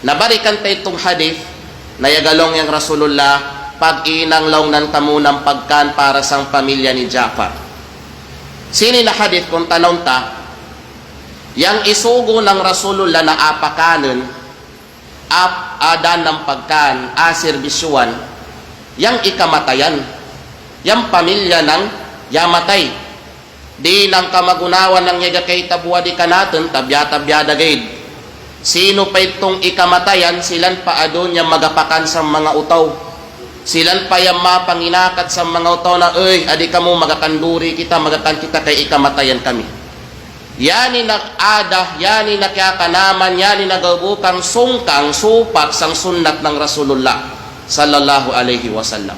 Nabarikan tayo itong hadith na yagalong yung Rasulullah pag inang long ng tamunang pagkan para sang pamilya ni Jafar. Sini na hadith kung tanong ta, yang isugo ng Rasulullah na apakanon, ap adan ng pagkan, aserbisyuan, yang ikamatayan, yang pamilya ng yamatay. Di nang kamagunawan ng yaga kay tabuwa di kanaton, tabya-tabyada gaid. Sino pa itong ikamatayan, silan pa adon yung magapakan sa mga utaw. Silan pa yung mapanginakat sa mga utaw na, Uy, adi ka mo magakanduri kita, magakan kita kay ikamatayan kami. Yani nag-ada, yani nakakanaman, yani nagabukang sungkang supak sang sunnat ng Rasulullah sallallahu alaihi wasallam.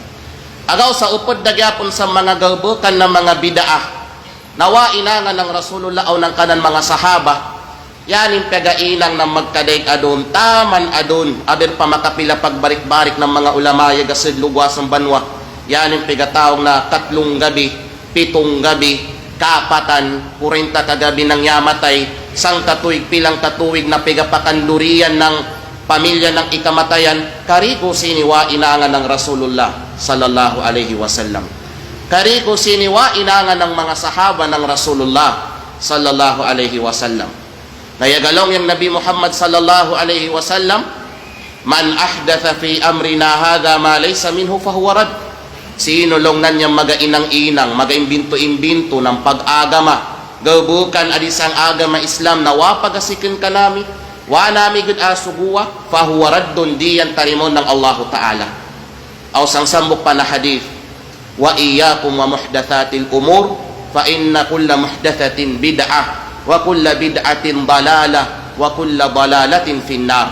Agaw sa upod nagyapon sa mga gabukan ng mga bidaah, nawa inangan ng Rasulullah o ng kanan mga sahaba, yanin pagailang ng magkadaig adon, taman adon, aber pa makapila pagbarik-barik ng mga ulamaya gasid lugwas ng banwa, yanin pagataong na tatlong gabi, pitong gabi, kapatan, kurinta kagabi ng yamatay, sang katuig pilang katuig na pigapakandurian ng pamilya ng ikamatayan, kariko siniwa inangan ng Rasulullah sallallahu alaihi wasallam. Kariko siniwa inangan ng mga sahaba ng Rasulullah sallallahu alaihi wasallam. Nayagalong yung Nabi Muhammad sallallahu alaihi wasallam, Man ahdatha fi amrina hadha ma laysa minhu fahuwa rad. Sino long nan niyang magainang-inang, magaimbinto-imbinto ng pag-agama. Gabukan adisang agama Islam na wapagasikin ka nami. Wa nami gud asuguwa, fahuwa raddun diyan tarimon ng Allah Ta'ala. Aw sang sambok pa na hadith, wa iyyakum wa muhdathatil umur fa inna kulla muhdathatin bid'ah wa kulla bid'atin dalala wa kulla dalalatin finnar.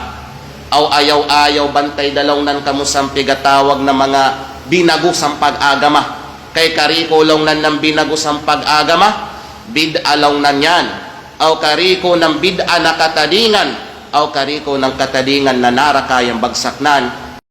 Aw ayaw-ayaw bantay dalaw nan kamusang pigatawag na mga binagusang pag-agama. Kay kariko lang nan ng binagusang pag-agama bid'a lang nan yan. Aw kariko ng bid'a na katadingan aw kariko ng katadingan na narakayang bagsaknan